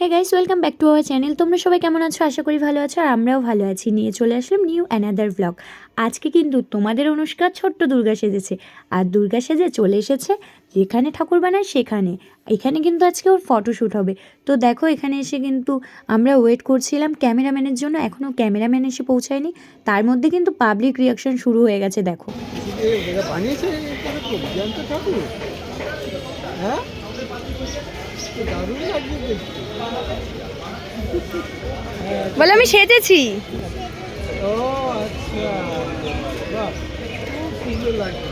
Hey guys welcome back to our channel তোমরা সবাই কেমন আছো আশা করি ভালো আছো আর আমরাও ভালো আছি নিয়ে চলে আসলাম নিউ অ্যানাদার ব্লগ আজকে কিন্তু তোমাদের অনুষ্কা ছোট্ট দুর্গা সেজেছে আর দুর্গা সেজে চলে এসেছে যেখানে ঠাকুর বানায় সেখানে এখানে কিন্তু আজকে ওর ফটোশ্যুট হবে তো দেখো এখানে এসে কিন্তু আমরা ওয়েট করছিলাম ক্যামেরাম্যানের জন্য এখনও ক্যামেরাম্যান এসে পৌঁছায়নি তার মধ্যে কিন্তু পাবলিক রিয়াকশন শুরু হয়ে গেছে দেখো হ্যাঁ দারুণ লাগছে দেখতে। বলে আমি সেজেছি। ও আচ্ছা। বাহ খুব সুন্দর লাগছে।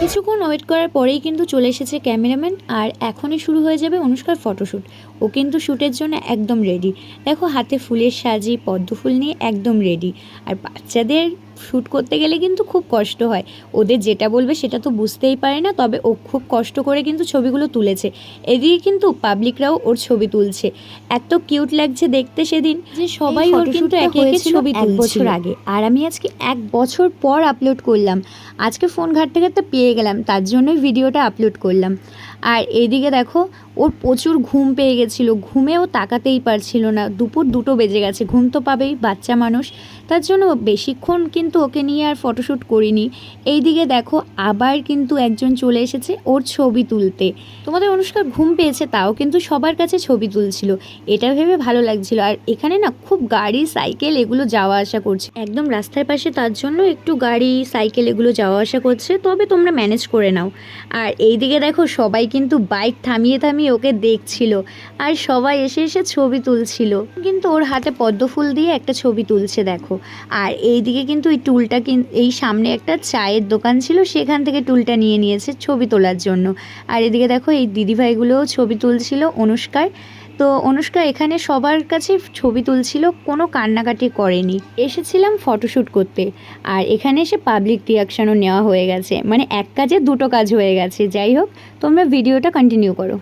কিছুক্ষণ ওয়েট করার পরেই কিন্তু চলে এসেছে ক্যামেরাম্যান আর এখনই শুরু হয়ে যাবে অনুষ্কার ফটোশ্যুট ও কিন্তু শ্যুটের জন্য একদম রেডি দেখো হাতে ফুলের সাজি পদ্ম ফুল নিয়ে একদম রেডি আর বাচ্চাদের শ্যুট করতে গেলে কিন্তু খুব কষ্ট হয়। ওদের যেটা বলবে সেটা তো বুঝতেই পারে না তবে ও খুব কষ্ট করে কিন্তু ছবিগুলো তুলেছে। এদিকে কিন্তু পাবলিকরাও ওর ছবি তুলছে। এত কিউট লাগছে দেখতে সেদিন। যে সবাই ওর কিন্তু একে একে ছবি এক বছর আগে। আর আমি আজকে এক বছর পর আপলোড করলাম। আজকে ফোন ঘাটতে ঘাটতে পেয়ে গেলাম তার জন্যই ভিডিওটা আপলোড করলাম। আর এইদিকে দেখো ওর প্রচুর ঘুম পেয়ে গেছিল। ঘুমেও তাকাতেই পারছিল না। দুপুর দুটো বেজে গেছে ঘুম তো পাবেই বাচ্চা মানুষ। তার জন্য বেশিক্ষণ কিন্তু ওকে নিয়ে আর ফটোশ্যুট করিনি। এই দিকে দেখো আবার কিন্তু একজন চলে এসেছে ওর ছবি তুলতে। তোমাদের অনুষ্কার ঘুম পেয়েছে, তাও কিন্তু সবার কাছে ছবি তুলছিল। এটা ভেবে ভালো লাগছিল। আর এখানে না খুব গাড়ি, সাইকেল এগুলো যাওয়া আসা করছে। একদম রাস্তার পাশে তার জন্য একটু গাড়ি, সাইকেল এগুলো যাওয়া আসা করছে। তবে তোমরা ম্যানেজ করে নাও। আর এইদিকে দেখো সবাই কিন্তু বাইক থামিয়ে থামিয়ে ওকে দেখছিল। আর সবাই এসে এসে ছবি তুলছিল। কিন্তু ওর হাতে পদ্ম ফুল দিয়ে একটা ছবি তুলছে, দেখো। আর এইদিকে কিন্তু এই টুলটা কিন- এই সামনে একটা চায়ের দোকান ছিল সেখান থেকে টুলটা নিয়ে নিয়েছে ছবি তোলার জন্য। আর এদিকে দেখো এই দিদিভাইগুলোও ছবি তুলছিল অনুষ্কার। তো অনুষ্কা এখানে সবার কাছে ছবি তুলছিল, কোনো কান্নাকাটি করেনি। এসেছিলাম ফটোশ্যুট করতে। আর এখানে এসে পাবলিক রিয়াকশানও নেওয়া হয়ে গেছে। মানে এক কাজে দুটো কাজ হয়ে গেছে। যাই হোক, তোমরা ভিডিওটা কন্টিনিউ করো।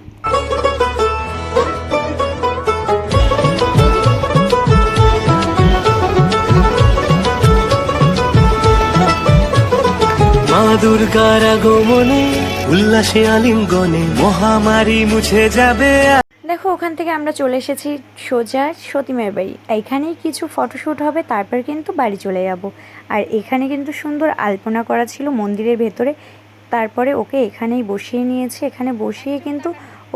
দুর্গার উল্লাসে আলিঙ্গনে মহামারী মুছে যাবে দেখো, ওখান থেকে আমরা চলে এসেছি সোজা সতীমের বাড়ি। এখানেই কিছু ফটোশ্যুট হবে, তারপর কিন্তু বাড়ি চলে যাব। আর এখানে কিন্তু সুন্দর আলপনা করা ছিল মন্দিরের ভেতরে। তারপরে ওকে এখানেই বসিয়ে নিয়েছে। এখানে বসিয়ে কিন্তু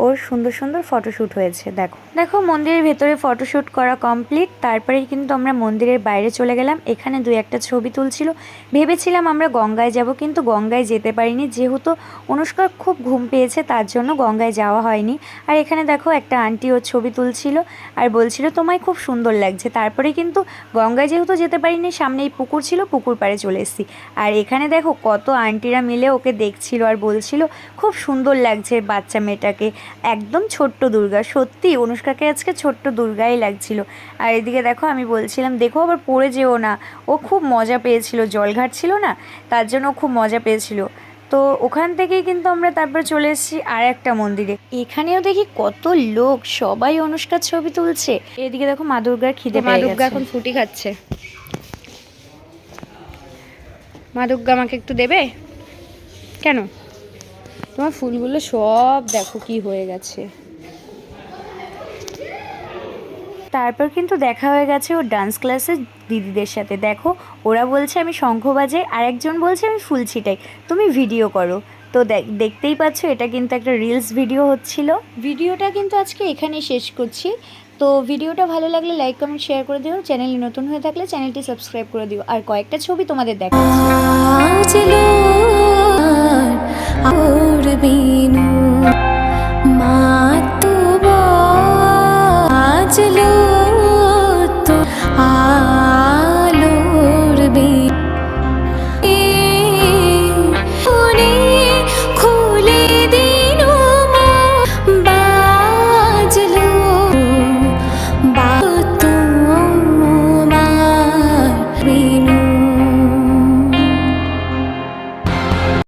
ওর সুন্দর সুন্দর ফটোশ্যুট হয়েছে, দেখো। দেখো, মন্দিরের ভেতরে ফটোশ্যুট করা কমপ্লিট তারপরেই কিন্তু আমরা মন্দিরের বাইরে চলে গেলাম। এখানে দুই একটা ছবি তুলছিল। ভেবেছিলাম আমরা গঙ্গায় যাব, কিন্তু গঙ্গায় যেতে পারিনি। যেহেতু অনুষ্কার খুব ঘুম পেয়েছে, তার জন্য গঙ্গায় যাওয়া হয়নি। আর এখানে দেখো, একটা আন্টি ওর ছবি তুলছিল আর বলছিল, তোমায় খুব সুন্দর লাগছে। তারপরে কিন্তু গঙ্গায় যেহেতু যেতে পারিনি, সামনে এই পুকুর ছিল, পুকুর পাড়ে চলে এসেছি। আর এখানে দেখো, কত আন্টিরা মিলে ওকে দেখছিল আর বলছিল, খুব সুন্দর লাগছে বাচ্চা মেয়েটাকে। একদম ছোট্ট দুর্গা। সত্যি অনুষ্কাকে আজকে ছোট্ট দুর্গাই লাগছিল। আর এদিকে দেখো আমি বলছিলাম দেখো আবার পড়ে যেও না। ও খুব মজা পেয়েছিল জল ঘাটছিল না? তার জন্য ও খুব মজা পেয়েছিল। তো ওখান থেকেই কিন্তু আমরা তারপরে চলে এসেছি আর একটা মন্দিরে। এখানেও দেখি কত লোক সবাই অনুষ্কার ছবি তুলছে। এদিকে দেখো মা দুর্গার খিদে মা দুর্গা এখন ফুটি খাচ্ছে। মা দুর্গা আমাকে একটু দেবে? কেন? তোমার ফুলগুলো সব দেখো কি হয়ে গেছে। তারপর কিন্তু দেখা হয়ে গেছে ওর ডান্স ক্লাসের দিদিদের সাথে। দেখো ওরা বলছে আমি শঙ্খ বাজাই আর একজন বলছে আমি ফুল ছিটাই। তুমি ভিডিও করো। তো দেখ- দেখতেই পাচ্ছ এটা কিন্তু একটা রিলস ভিডিও হচ্ছিল। ভিডিওটা কিন্তু আজকে এখানেই শেষ করছি। তো ভিডিওটা ভালো লাগলে লাইক কমেন্ট শেয়ার করে দিও। চ্যানেল নতুন হয়ে থাকলে চ্যানেলটি সাবস্ক্রাইব করে দিও। আর কয়েকটা ছবি তোমাদের দেখা করবে না